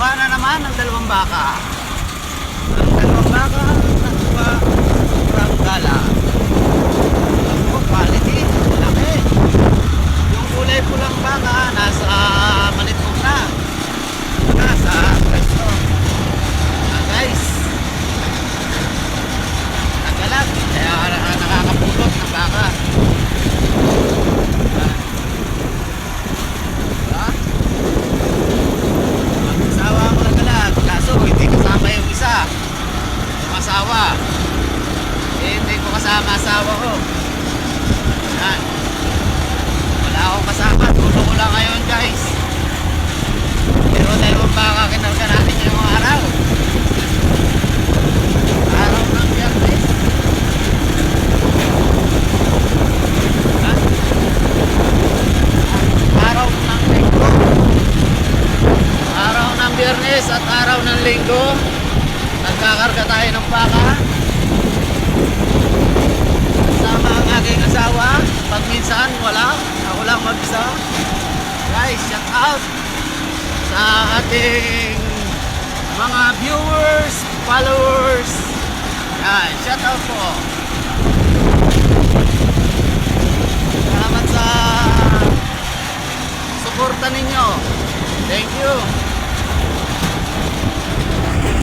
Nakakuha na naman ng dalawang baka. Asawa. Eh, hindi ko kasama asawa ko. Yan. Wala akong kasama. Tulong ko lang ngayon guys. Pero dalawang baka kinarga natin yung araw. Araw ng biyernes. Araw ng linggo. Araw ng biyernes at araw ng linggo. Magkakarga tayo ng baka. Kasama ang aking asawa. Pag minsan, wala. Ako lang mag-isa. Guys, shout out sa ating mga viewers, followers. Yan, shout out po. Salamat sa suporta ninyo. Thank you.